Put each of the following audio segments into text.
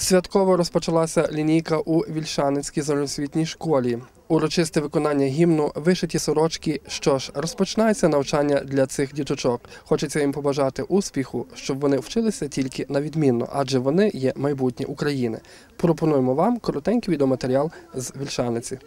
Святково розпочалася лінійка у Вільшаницькій загальноосвітній школі. Урочисте виконання гімну, вишиті сорочки. Що ж, розпочинається навчання для цих діточок. Хочеться їм побажати успіху, щоб вони вчилися тільки на відмінно, адже вони є майбутнє України. Пропонуємо вам коротенький відеоматеріал з Вільшаниці.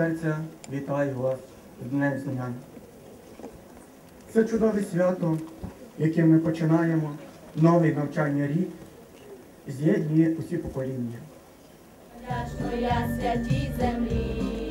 Серця вітаю вас з Днем Знань. Це чудове свято, яке ми починаємо, новий навчальний рік, з'єднує усі покоління. Я святій землі,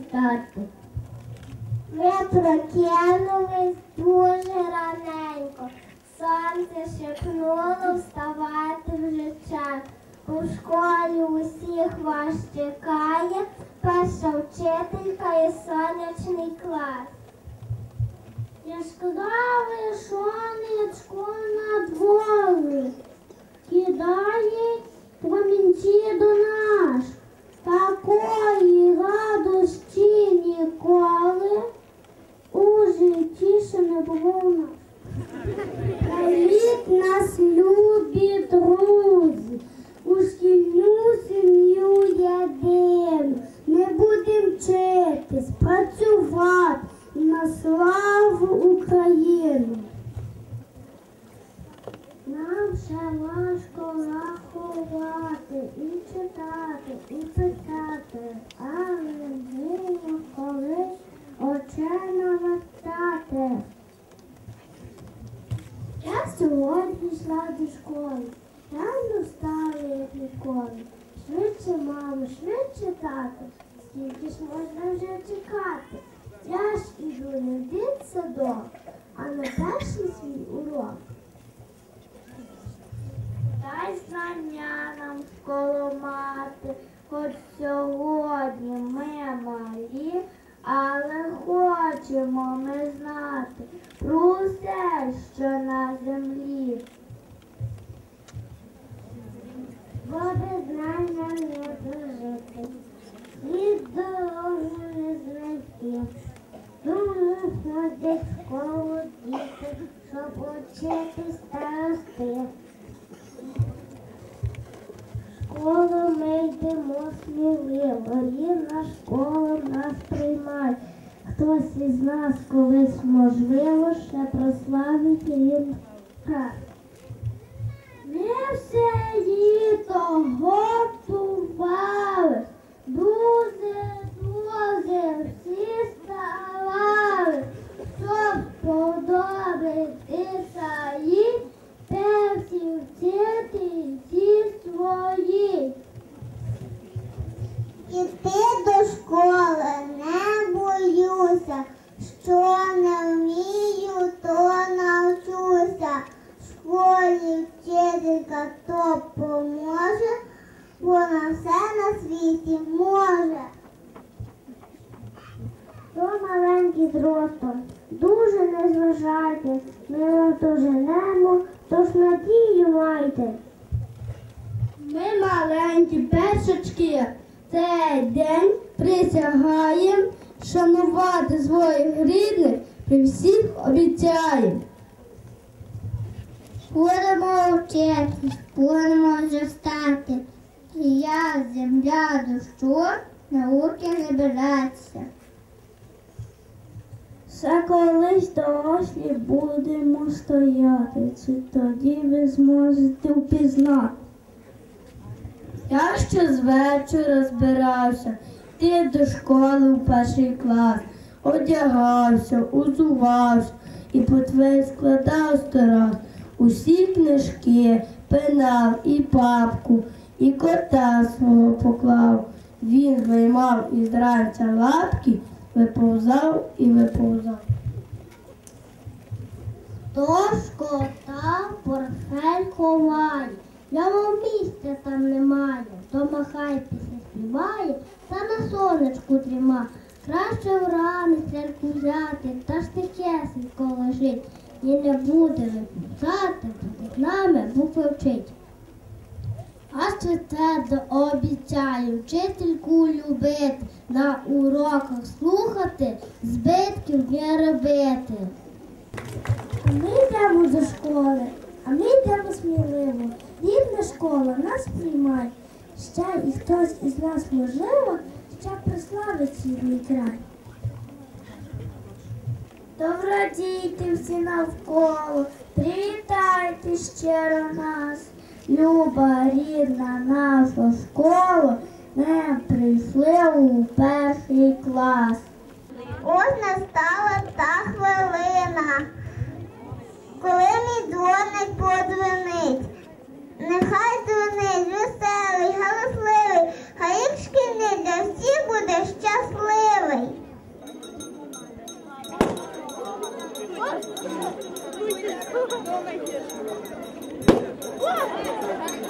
стати. Ви прокинулись дуже раненько, сонце шепнуло вставати вже час. У школі усіх вас чекає перша вчителька і сонячний клас. Яскраве сонечко на дворі кидає промінці до нас. Такої радості ніколи у житті ще не було в нас. Привіт нас, любі друзі, у шкільну сім'ю єдину. Ми будемо вчитись, працювати на славу Україну. Нам ще важко рахувати і читати, і писати, але вміємо колись очей навертати. Я сьогодні йшла до школи, рано встала, як ніколи. Швидше, мамо, швидше тато, скільки ж можна вже чекати. Я ж іду не в дитсадок, а на перший школу мати, хоч сьогодні ми малі, але хочемо ми знати про все, що на землі. Бо без знання не дожити, і дорогу не знайти. Тому ходять в школу діти, школа нас приймає. Хтось із нас колись можливо ще прославить край. Ми все літо готували, друзі, друзі, всі ставали, щоб подобитися їй, перші вчити всі свої. Іти до школи не боюся, що не вмію, то навчуся. В школі вчителька то поможе, вона все на світі може. То маленький зростом, дуже не зважайте, ми вам доженемо, тож надію майте. Ми маленькі першачки, цей день присягаєм шанувати своїх рідних при всіх обіцяєм. Будемо вчитись, будемо зростати, земля дощу, науки не береться. Все колись дорослі будемо стояти, чи тоді ви зможете впізнати. Я ще з вечора збирався, ти до школи в перший клас, одягався, узувався і по твоє складав стараз. усі книжки, пенал і папку, і кота свого поклав. Він виймав із ранця лапки, виповзав і виповзав. Тож кота портфель ховає, йому місця там немає, дома хай пісня співає, та на сонечку трима. Краще врани церкву взяти, та ж тихесенько лежить, і не буде випускати, буде нами букви вчить. А ще це обіцяю вчительку любити, на уроках слухати, збитків не робити. Ми йдемо до школи, а ми йдемо сміливо. Рідна школа нас приймає. Ще і хтось із нас, можливо, ще прославить рідний край. Добро діти всі навколо, привітайте щиро нас, Люба рідна наша школа, ми прийшли у перший клас. Ось настала та хвилина, коли мій дзвоник подзвонить. Нехай дзвонить веселий, галасливий, хай їх шкільний для всіх буде щасливий. What?